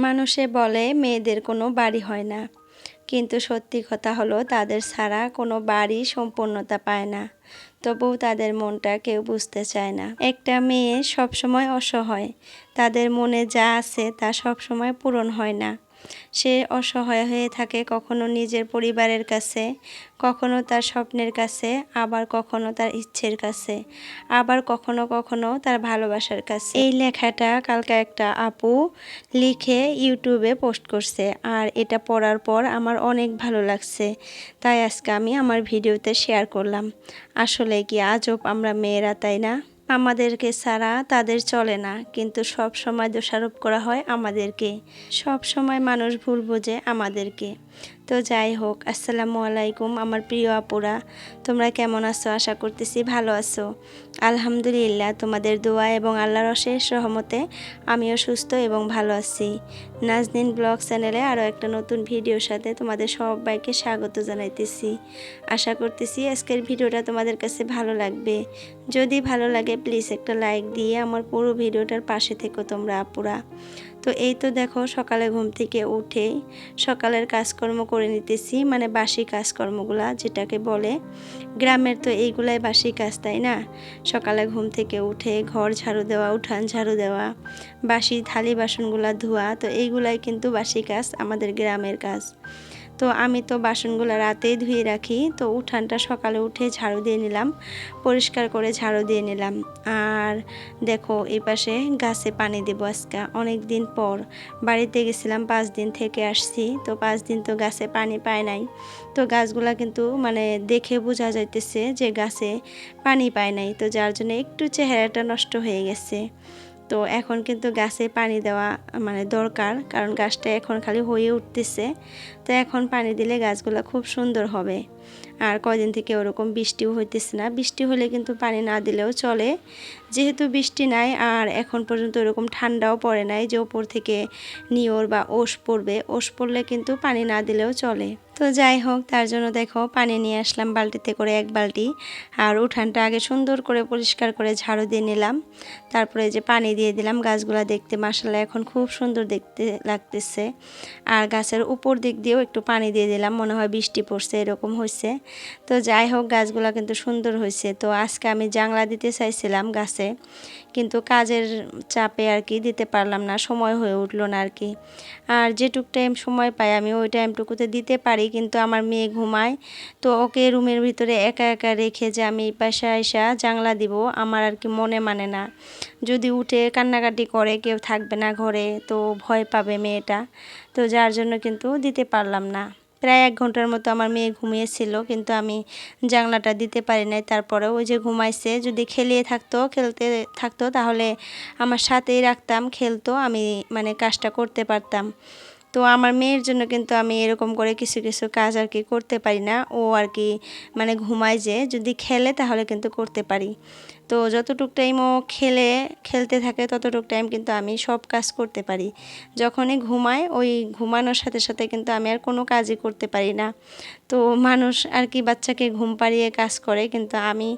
মানুষে বলে, মেয়েদের কোনো বাড়ি হয় না। কিন্তু সত্যি কথা হলো, তাদের ছাড়া কোনো বাড়ি সম্পূর্ণতা পায় না। তবুও তাদের মনটা কেউ বুঝতে চায় না। একটা মেয়ে সবসময় অসহায়। তাদের মনে যা আছে তা সবসময় পূরণ হয় না। সে অসহায় হয়ে থাকে কখনো নিজের পরিবারের কাছে, কখনো তার স্বপ্নের কাছে, আবার কখনো তার ইচ্ছের কাছে, আবার কখনো কখনো তার ভালোবাসার কাছে। এই লেখাটা কালকে একটা আপু লিখে ইউটিউবে পোস্ট করছে আর এটা পড়ার পর আমার অনেক ভালো লাগছে। তাই আজকে আমি আমার ভিডিওতে শেয়ার করলাম। আসলে কি আজব আমরা মেয়েরা, তাই না? আমাদেরকে ছাড়া তাদের চলে না, কিন্তু সব সময় দোষারোপ করা হয় আমাদেরকে। সব সময় মানুষ ভুল বোঝে আমাদেরকে। তো যাই হোক, আসসালামু আলাইকুম আমার প্রিয় আপুরা। তোমরা কেমন আছো? আশা করতেছি ভালো আছো। আলহামদুলিল্লাহ, তোমাদের দোয়া এবং আল্লাহর অশেষ সহমতে আমিও সুস্থ এবং ভালো আছি। নাজদিন ব্লগ চ্যানেলে আরও একটা নতুন ভিডিওর সাথে তোমাদের সবাইকে স্বাগত জানাইতেছি। আশা করতেছি আজকের ভিডিওটা তোমাদের কাছে ভালো লাগবে। যদি ভালো লাগে প্লিজ একটা লাইক দিয়ে আমার পুরো ভিডিওটার পাশে থেকো তোমরা আপুরা। তো এই তো দেখো সকালে ঘুম থেকে উঠে সকালের কাজকর্ম করে নিতেছি মানে বাসি কাজকর্মগুলা যেটাকে বলে। গ্রামের তো এইগুলাই বাসি কাজ, তাই না? সকালে ঘুম থেকে উঠে ঘর ঝাড়ু দেওয়া, উঠান ঝাড়ু দেওয়া, বাসি থালি বাসনগুলা ধোয়া, তো এইগুলাই কিন্তু বাসি কাজ, আমাদের গ্রামের কাজ। তো আমি তো বাসনগুলো রাতেই ধুয়ে রাখি। তো উঠানটা সকালে উঠে ঝাড়ু দিয়ে নিলাম, পরিষ্কার করে ঝাড়ু দিয়ে নিলাম। আর দেখো, এই পাশে গাছে পানি দেবো আজকে। অনেক দিন পর বাড়িতে গেছিলাম, পাঁচ দিন থেকে আসছি। তো পাঁচ দিন তো গাছে পানি পায় নাই। তো গাছগুলা কিন্তু মানে দেখে বোঝা যাইতেছে যে গাছে পানি পায় নাই। তো যার জন্য একটু চেহারাটা নষ্ট হয়ে গেছে। তো এখন কিন্তু গাছে পানি দেওয়া মানে দরকার। কারণ গাছটা এখন খালি হয়ে উঠতেছে। তো এখন পানি দিলে গাছগুলো খুব সুন্দর হবে। আর কয়দিন থেকে ওরকম বৃষ্টিও হইতেছে না। বৃষ্টি হলে কিন্তু পানি না দিলেও চলে। যেহেতু বৃষ্টি নাই আর এখন পর্যন্ত ওরকম ঠান্ডাও পড়ে নাই যে ওপর থেকে নিয়র বা ওষ পড়বে, ওষ পড়লে কিন্তু পানি না দিলেও চলে। তো যাই হোক, তার জন্য দেখো পানি নিয়ে আসলাম বালতিতে করে এক বালতি। আর উঠানটা আগে সুন্দর করে পরিষ্কার করে ঝাড়ু দিয়ে নিলাম। তারপরে যে পানি দিয়ে দিলাম গাছগুলা দেখতে মাসাল্লাহ এখন খুব সুন্দর দেখতে লাগতেছে। আর গাছের উপর দিক দিয়েও একটু পানি দিয়ে দিলাম, মনে হয় বৃষ্টি পড়ছে, এরকম হয়েছে তো যাই হোক, গাছগুলা কিন্তু সুন্দর হয়েছে তো আজকে আমি জাংলা দিতে চাইছিলাম গাছে, কিন্তু কাজের চাপে আর কি দিতে পারলাম না, সময় হয়ে উঠল না আর কি। আর যেটুক টাইম সময় পাই আমি ওই টাইমটুকুতে দিতে পারি, কিন্তু আমার মেয়ে ঘুমায়, তো ওকে রুমের ভিতরে একা একা রেখে যে আমি পাশে আইসা জাংলা দিব, আমার আর কি মনে মানে না। যদি উঠে কান্নাকাটি করে, কেউ থাকবে না ঘরে, তো ভয় পাবে মেয়েটা। তো যার জন্য কিন্তু দিতে পারলাম না। প্রায় এক ঘণ্টার মতো আমার মেয়ে ঘুমিয়েছিল, কিন্তু আমি জানলাটা দিতে পারি নাই। তারপরে ওই যে ঘুমাইছে, যদি খেলিয়ে থাকতো, খেলতে থাকতো, তাহলে আমার সাথেই রাখতাম, খেলতো, আমি মানে কাজটা করতে পারতাম। তো আমার মেয়ের জন্য কিন্তু আমি এরকম করে কিছু কিছু কাজ আর কি করতে পারি না। ও আর কি মানে ঘুমায় যে, যদি খেলে তাহলে কিন্তু করতে পারি। তো যতটুক টাইম ও খেলে, খেলতে থাকে, ততটুক টাইম কিন্তু আমি সব কাজ করতে পারি। যখনই ঘুমায়, ওই ঘুমানোর সাথে সাথে কিন্তু আমি আর কোনো কাজই করতে পারি না। তো মানুষ আর কি বাচ্চাকে ঘুম পাড়িয়ে কাজ করে, কিন্তু আমি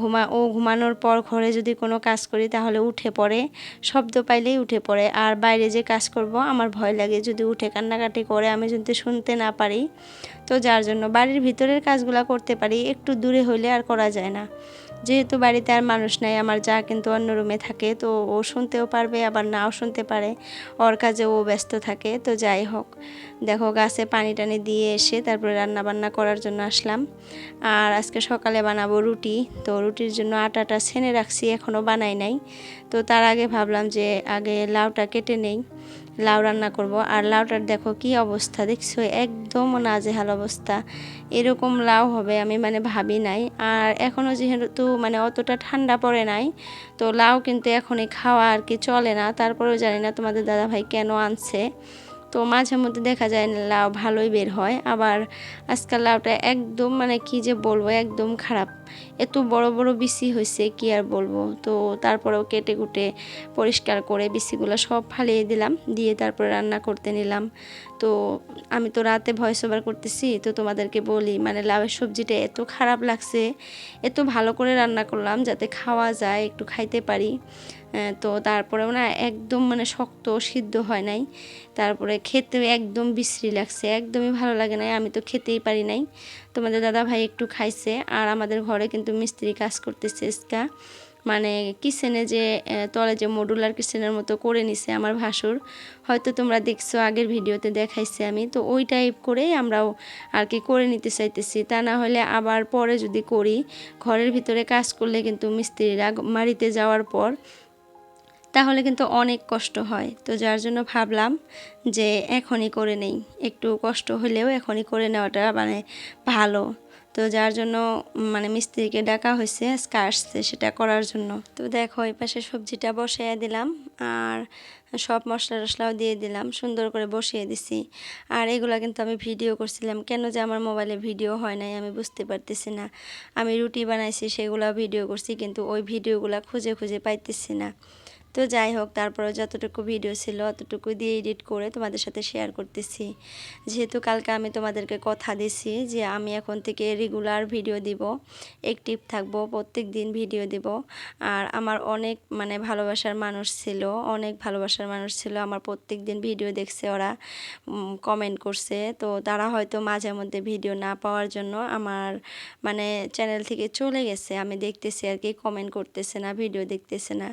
ঘুমা, ও ঘুমানোর পর ঘরে যদি কোনো কাজ করি, তাহলে উঠে পড়ে, শব্দ পাইলেই উঠে পড়ে। আর বাইরে যে কাজ করব, আমার ভয় লাগে যদি উঠে কান্নাকাটি করে, আমি যদি শুনতে না পারি, তো যার জন্য বাড়ির ভিতরের কাজগুলো করতে পারি, একটু দূরে হইলে আর করা যায় না। যেহেতু বাড়িতে আর মানুষ নাই, আমার যা কিন্তু অন্য রুমে থাকে, তো ও শুনতেও পারবে, আবার নাও শুনতে পারে। ওর কাজে ও ব্যস্ত থাকে, তো যাই হোক। দেখো, গাছে পানি টানি দিয়ে এসে তারপরে রান্না বান্না করার জন্য আসলাম। আর আজকে সকালে বানাবো রুটি, তো রুটির জন্য আটাটা ছেনে রাখছি এখনও বানাই নাই। তো তার আগে ভাবলাম যে আগে লাউটা কেটে নেই, লাউ রান্না করব। আর লাউটার দেখো কি অবস্থা, দেখছ? একদম নাজেহাল অবস্থা। এরকম লাউ হবে আমি মানে ভাবি নাই। আর এখনও যেহেতু মানে অতটা ঠান্ডা পড়ে নাই, তো লাউ কিন্তু এখনই খাওয়া আর কি চলে না। তারপরেও জানি না তোমাদের দাদা ভাই কেন আনছে। তো মাঝে মধ্যে দেখা যায় না, লাউ ভালোই বের হয়। আবার আজকাল লাউটা একদম মানে কি যে বলব, একদম খারাপ। এত বড় বড় বিসি হয়েছে কি আর বলব? তো তারপরেও কেটে কুটে পরিষ্কার করে বিসিগুলো সব ফালিয়ে দিলাম, দিয়ে তারপরে রান্না করতে নিলাম। তো আমি তো রাতে ভয়েস ওভার করতেছি, তো তোমাদেরকে বলি মানে লাউয়ের সবজিটা এত খারাপ লাগছে। এত ভালো করে রান্না করলাম যাতে খাওয়া যায়, একটু খাইতে পারি। তো তারপরেও না একদম মানে শক্ত সিদ্ধ হয় নাই। তারপরে খেতেও একদম বিশ্রী লাগছে, একদমই ভালো লাগে নাই, আমি তো খেতেই পারি নাই। তোমাদের দাদা ভাই একটু খাইছে, আর আমাদের ঘরে কিন্তু মিস্ত্রি কাজ করতেছে ইসকা মানে কিচেনে যে তলে যে মডুলার কিচেনের মতো করে নিছে আমার ভাসুর। হয়তো তোমরা দেখছ, আগের ভিডিওতে দেখাইছি আমি। তো ওই টাইপ করেই আমরাও আর কি করে নিতে চাইতেছি। তা না হলে আবার পরে যদি করি, ঘরের ভিতরে কাজ করলে কিন্তু মিস্ত্রিরা মারিতে যাওয়ার পর তাহলে কিন্তু অনেক কষ্ট হয়। তো যার জন্য ভাবলাম যে এখনই করে নেই। একটু কষ্ট হলেও এখনই করে নেওয়াটা মানে ভালো। তো যার জন্য মানে মিস্ত্রিকে ডাকা হয়েছে, আজকে আসছে সেটা করার জন্য। তো দেখো এই পাশে সবজিটা বসিয়ে দিলাম আর সব মশলা টশলাও দিয়ে দিলাম, সুন্দর করে বসিয়ে দিছি। আর এগুলো কিন্তু আমি ভিডিও করছিলাম। কেন যে আমার মোবাইলে ভিডিও হয় নাই আমি বুঝতে পারতেছি না। আমি রুটি বানাইছি সেগুলো ভিডিও করছি কিন্তু ওই ভিডিওগুলো খুঁজে খুঁজে পাইতেছি না। তো যাই হোক তারপরে যতটুকু ভিডিও ছিল অতটুকু দিয়ে এডিট করে তোমাদের সাথে শেয়ার করতেছি। যেহেতু কালকে আমি তোমাদেরকে কথা দিছি যে আমি এখন থেকে রেগুলার ভিডিও দিব অ্যাক্টিভ থাকব, প্রত্যেক দিন ভিডিও দিব। আর আমার অনেক মানে ভালোবাসার মানুষ ছিল, অনেক ভালোবাসার মানুষ ছিল, আমার প্রত্যেক দিন ভিডিও দেখছে ওরা কমেন্ট করছে। তো তারা হয়তো মাঝে মধ্যে ভিডিও না পাওয়ার জন্য আমার মানে চ্যানেল থেকে চলে গেছে। আমি দেখতেছি আর কি কমেন্ট করতেছে না ভিডিও দেখতেছে না।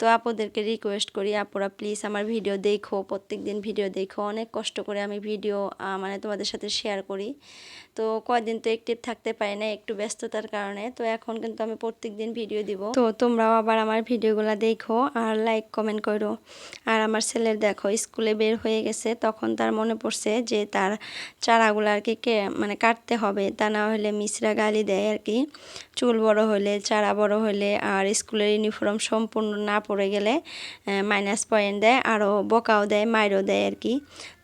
তো আপুদেরকে রিকোয়েস্ট করি, আপুরা প্লিজ আমার ভিডিও দেখো প্রত্যেক দিন ভিডিও দেখো। অনেক কষ্ট করে আমি ভিডিও মানে তোমাদের সাথে শেয়ার করি। তো কয়দিন তো অ্যাক্টিভ থাকতে পারি না, একটু ব্যস্ততার কারণে। তো এখন কিন্তু আমি প্রত্যেক দিন ভিডিও দিব। তো তোমরাও আবার আমার ভিডিওগুলো দেখো আর লাইক কমেন্ট করো। আর আমার ছেলের দেখো স্কুলে বের হয়ে গেছে, তখন তার মনে পড়ছে যে তার চারাগুলো আর কি মানে কাটতে হবে। তা না হলে মিসরা গালি দেয় আর কি। চুল বড় হলে, চারা বড় হলে আর স্কুলের ইউনিফর্ম সম্পূর্ণ না পড়ে গেলে মাইনাস পয়েন্ট দেয় আরও বকাও দেয়, মাইরও দেয় আর কি।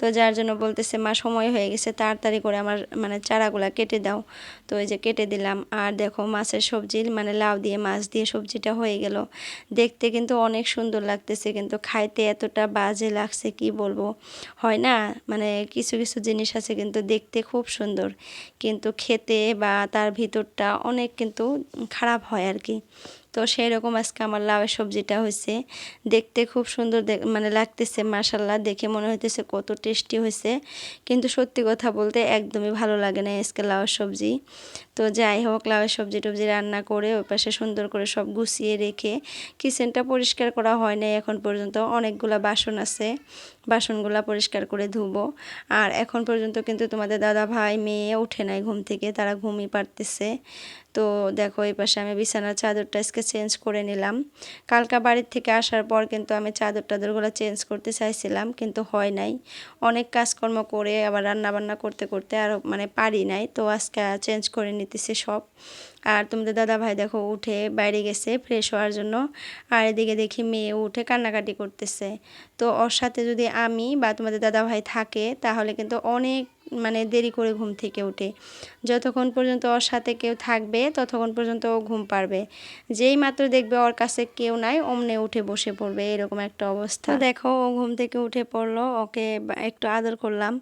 তো যার জন্য বলতেছে, মা, সময় হয়ে গেছে, তাড়াতাড়ি করে আমার মানে চারাগুলা কেটে দাও। তো এই যে কেটে দিলাম। আর দেখো, মাছের সবজি মানে লাউ দিয়ে, মাছ দিয়ে সবজিটা হয়ে গেল। দেখতে কিন্তু অনেক সুন্দর লাগতেছে, কিন্তু খাইতে এতটা বাজে লাগছে, কি বলব? হয় না? মানে কিছু কিছু জিনিস আছে কিন্তু দেখতে খুব সুন্দর। কিন্তু খেতে বা তার ভিতরটা অনেক কিন্তু খারাপ হয় আর কি। তো সেই রকম আজকে আমার লাউয়ের সবজিটা হয়েছে। দেখতে খুব সুন্দর মানে লাগতেছে মাসাল্লাহ দেখে মনে হইতেছে কত টেস্টি হয়েছে। কিন্তু সত্যি কথা বলতে একদমই ভালো লাগে না আজকে লাউয়ের সবজি। তো যাই হোক, লাউয়ের সবজি টবজি রান্না করে ওই পাশে সুন্দর করে সব গুছিয়ে রেখে কিচেনটা পরিষ্কার করা হয় নাই এখন পর্যন্ত। অনেকগুলো বাসন আছে, বাসনগুলো পরিষ্কার করে ধুবো। আর এখন পর্যন্ত কিন্তু তোমাদের দাদা ভাই মেয়ে উঠে নাই ঘুম থেকে, তারা ঘুমিয়ে পারতেছে। তো দেখো এই পাশে আমি বিছানার চাদরটা আজকে চেঞ্জ করে নিলাম। কালকা বাড়ির থেকে আসার পর কিন্তু আমি চাদর টাদরগুলো চেঞ্জ করতে চাইছিলাম, কিন্তু হয় নাই। অনেক কাজকর্ম করে আবার রান্না বান্না করতে করতে আর মানে পারি নাই, তো আজকে চেঞ্জ করে নিতেছি সব। আর তোমাদের দাদা ভাই দেখো উঠে বাইরে গেছে ফ্রেশ হওয়ার জন্য, আর এদিকে দেখি মেয়ে উঠে কান্নাকাটি করতেছে। তো ওর সাথে যদি আমি বা তোমাদের দাদা ভাই থাকে, তাহলে কিন্তু অনেক মানে দেরি করে ঘুম থেকে উঠে। যতক্ষণ পর্যন্ত ওর সাথে কেউ থাকবে, ততক্ষণ পর্যন্ত ও ঘুম পারবে। যেই মাত্র দেখবে ওর কাছে কেউ নাই, অমনে উঠে বসে পড়বে, এরকম একটা অবস্থা। দেখো, ও ঘুম থেকে উঠে পড়ল, ওকে একটু আদর করলাম।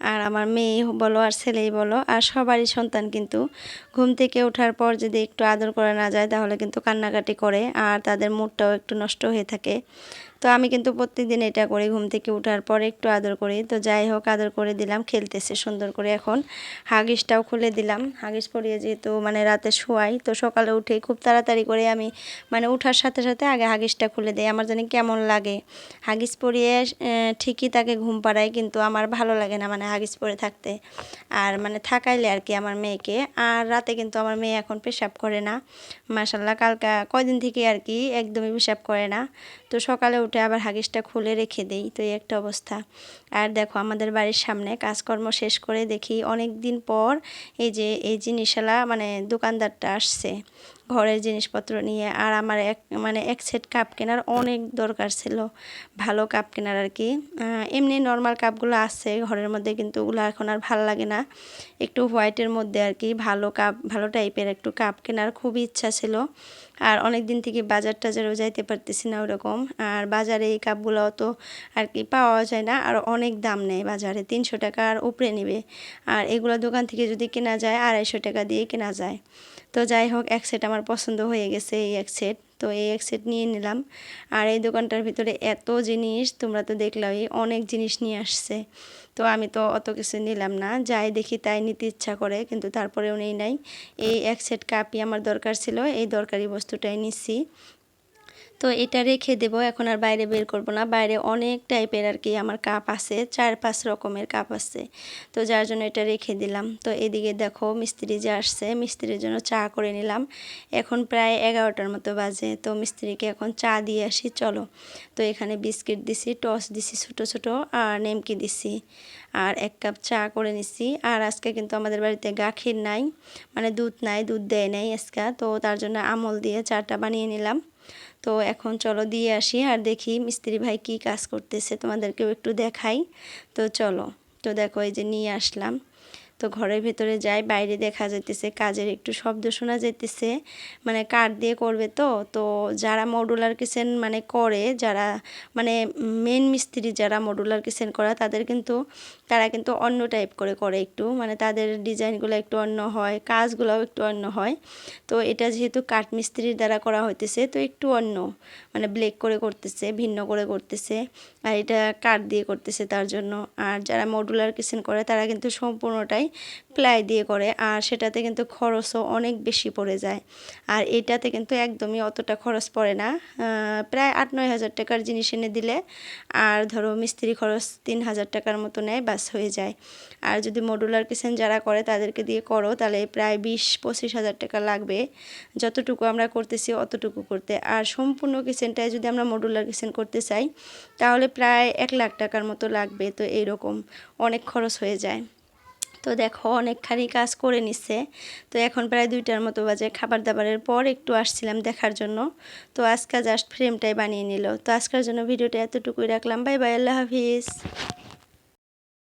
আর আমার মেয়ে বলো, আর ছেলেই বলো, আর সবারই সন্তান কিন্তু। ঘুম থেকে ওঠার পর যদি একটু আদর করা না যায়, তাহলে কিন্তু কান্নাকাটি করে, আর তাদের মুডটাও একটু নষ্ট হয়ে থাকে। তো আমি কিন্তু প্রত্যেকদিন এটা করি, ঘুম থেকে উঠার পর একটু আদর করি। তো যাই হোক, আদর করে দিলাম, খেলতেছে সুন্দর করে এখন। হাগিসটাও খুলে দিলাম। হাগিস পরিয়ে যেহেতু মানে রাতে শোয়াই, তো সকালে উঠে খুব তাড়াতাড়ি করে আমি মানে উঠার সাথে সাথে আগে হাগিসটা খুলে দেয় আমার জানি কেমন লাগে। হাগিস পরিয়ে ঠিকই তাকে ঘুম পাড়াই কিন্তু আমার ভালো লাগে না মানে হাগিস পরে থাকতে। আর মানে থাকাইলে আর কি আমার মেয়েকে। আর রাতে কিন্তু আমার মেয়ে এখন পেশাব করে না। মাসাল্লাহ কালকা, কয়দিন থেকে আর কি একদমই পেশাব করে না। তো সকালে উঠে আবার হাগিসটা খুলে রেখে দেই, তো এই একটা অবস্থা। আর দেখো আমাদের বাড়ির সামনে কাজকর্ম শেষ করে দেখি অনেক দিন পর এই যে, এই জিনিসওয়ালা মানে দোকানদারটা আসছে ঘরের জিনিসপত্র নিয়ে। আর আমার এক মানে এক সেট কাপ কেনার অনেক দরকার ছিল, ভালো কাপ কেনার আর কি। এমনি নর্মাল কাপগুলো আছে ঘরের মধ্যে কিন্তু ওগুলো এখন আর ভালো লাগে না। একটু হোয়াইটের মধ্যে আর কি ভালো কাপ, ভালো টাইপের একটু কাপ কেনার খুবই ইচ্ছা ছিল। আর অনেক দিন থেকে বাজার টাজারও যাইতে পারতেছি না ওরকম। আর বাজারে এই কাপগুলো তো আর কি পাওয়া যায় না। আর অনেক দাম নেয় বাজারে, তিনশো টাকা আর উপরে নেবে। আর এগুলো দোকান থেকে যদি কেনা যায়, আড়াইশো টাকা দিয়ে কেনা যায়। তো যাই হোক, এক সেট আমার পছন্দ হয়ে গেছে এই এক সেট তো এই এক সেট নিয়ে নিলাম। আর এই দোকানটার ভিতরে এত জিনিস, তোমরা তো দেখলাই অনেক জিনিস নিয়ে আসছে। তো আমি তো অত কিছু নিলাম না, যাই দেখি তাই নিতে ইচ্ছা করে, কিন্তু তারপরেও নেই নাই। এই এক সেট কাপই আমার দরকার ছিল, এই দরকারি বস্তুটাই নিচ্ছি। তো এটা রেখে দেবো, এখন আর বাইরে বের করব না। বাইরে অনেক টাইপের আর কি আমার কাপ আছে, চার পাঁচ রকমের কাপ আছে। তো যার জন্য এটা রেখে দিলাম। তো এদিকে দেখো মিস্ত্রি যে আসছে, মিস্ত্রির জন্য চা করে নিলাম। এখন প্রায় এগারোটার মতো বাজে, তো মিস্ত্রিকে এখন চা দিয়ে আসি, চলো। তো এখানে বিস্কিট দিছি, টস দিছি ছোট ছোট, আর নেমকি দিছি। আর এক কাপ চা করে নিছি। আর আজকে কিন্তু আমাদের বাড়িতে গাখির নাই মানে দুধ নাই, দুধ দেয় নাই আজকে। তো তার জন্য আমল দিয়ে চাটা বানিয়ে নিলাম। তো এখন চলো দিয়ে আসি আর দেখি মিস্ত্রি ভাই কি কাজ করতেছে তোমাদেরকেও একটু দেখাই। তো চলো, তো দেখো এই যে নিয়ে আসলাম। তো ঘরের ভেতরে যাই, বাইরে দেখা যাইতেছে, কাজের একটু শব্দ শোনা যাইতেছে মানে কাঠ দিয়ে করবে তো তো যারা মডুলার কিচেন মানে করে, যারা মানে মেন মিস্ত্রি যারা মডুলার কিচেন করা, তাদের কিন্তু, তারা কিন্তু অন্য টাইপ করে করে একটু মানে তাদের ডিজাইনগুলো একটু অন্য হয়, কাজগুলোও একটু অন্য হয়। তো এটা যেহেতু কাঠ মিস্ত্রির দ্বারা করা হইতেছে, তো একটু অন্য মানে ব্লেক করে করতেছে, ভিন্ন করে করতেছে। আর এটা কাঠ দিয়ে করতেছে তার জন্য। আর যারা মডুলার কিচেন করে, তারা কিন্তু সম্পূর্ণটাই প্লাই দিয়ে করে। আর সেটাতে কিন্তু খরচও অনেক বেশি পড়ে যায়। আর এটাতে কিন্তু একদমই অতটা খরচ পড়ে না। প্রায় আট নয় হাজার টাকার জিনিস এনে দিলে, আর ধরো মিস্ত্রি খরচ তিন হাজার টাকার মতো নেয় বাস হয়ে যায়। আর যদি মডুলার কিচেন যারা করে, তাদেরকে দিয়ে করো, তাহলে প্রায় বিশ পঁচিশ হাজার টাকা লাগবে। যতটুকু আমরা করতেছি, অতটুকু করতে। আর সম্পূর্ণ কিচেনটায় যদি আমরা মডুলার কিচেন করতে চাই, তাহলে প্রায় এক লাখ টাকার মতো লাগবে, তো এইরকম অনেক খরচ হয়ে যায়। তো দেখো, অনেকখানি কাজ করে নিচ্ছে তো এখন প্রায় দুইটার মতো বাজে। খাবার দাবারের পর একটু আসছিলাম দেখার জন্য। তো আজকে জাস্ট ফ্রেমটাই বানিয়ে নিল। তো আজকের জন্য ভিডিওটা এতটুকুই রাখলাম। বাই বাই, আল্লাহ হাফিজ।